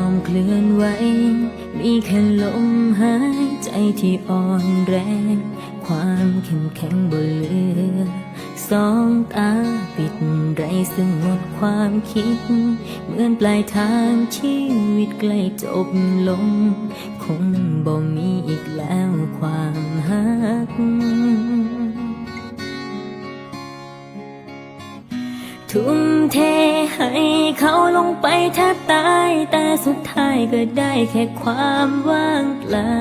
อมเคลื่อนไหว มีแค่ลมหายใจที่อ่อนแรง ความเข้มแข็งบนเหลือ สองตาปิดไรซึ่งหมดความคิด เหมือนปลายทางชีวิตใกล้จบลง คงบ่มีอีกแล้วความหัก ทุ่มเทให้เขาลงไปแทบตาย แต่สุดท้ายก็ได้แค่ความว่างเปล่า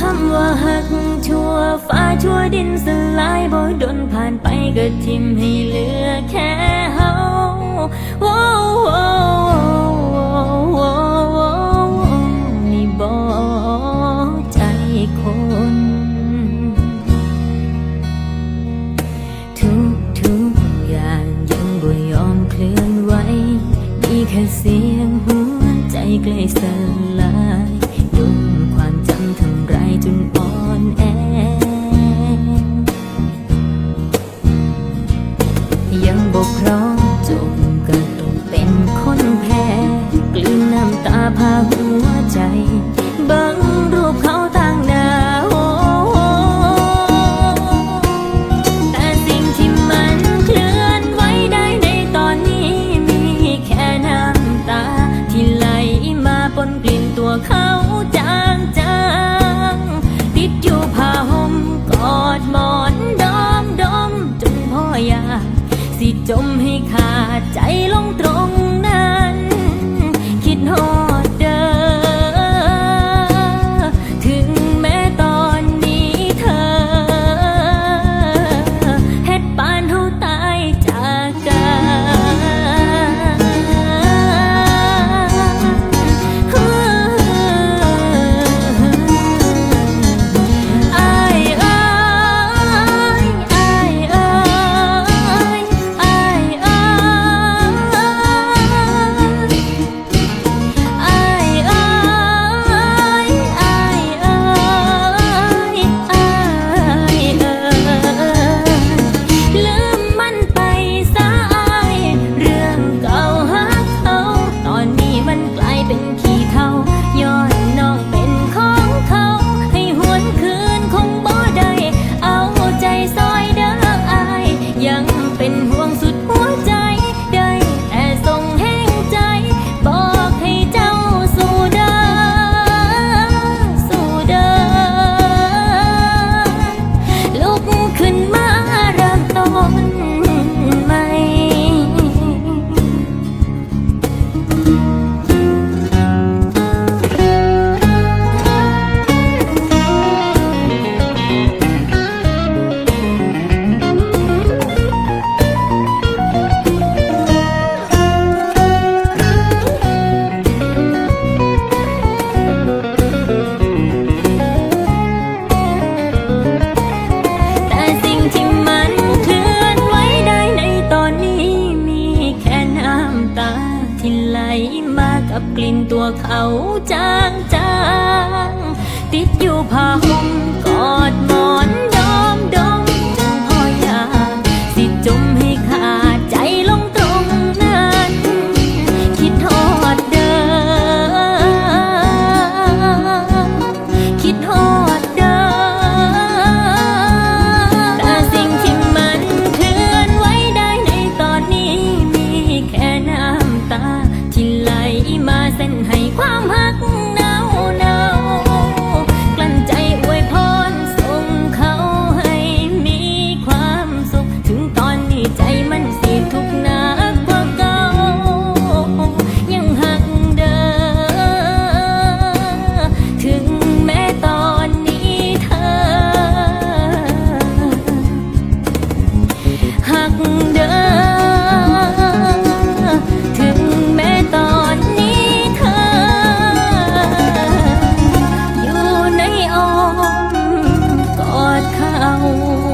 คำว่าหักชั่วฟ้าชั่วดินสลายบ่ดนผ่านไปก็ทิมให้เหลือแค่ ล้สลายโดนความจำทำร้ายจนอ่อนแอ ยังบกพร่องจมก็ต้องเป็นคนแพ้ กลืนน้ำตาพาหัวใจบังรูปเขา สิจมให้ขาดใจลงตรงนั้น คิดหอ มากับกลิ่นตัวเขาจางจางติดอยู่ผ้าห่มกอดหมอนดอมดอม 啊呜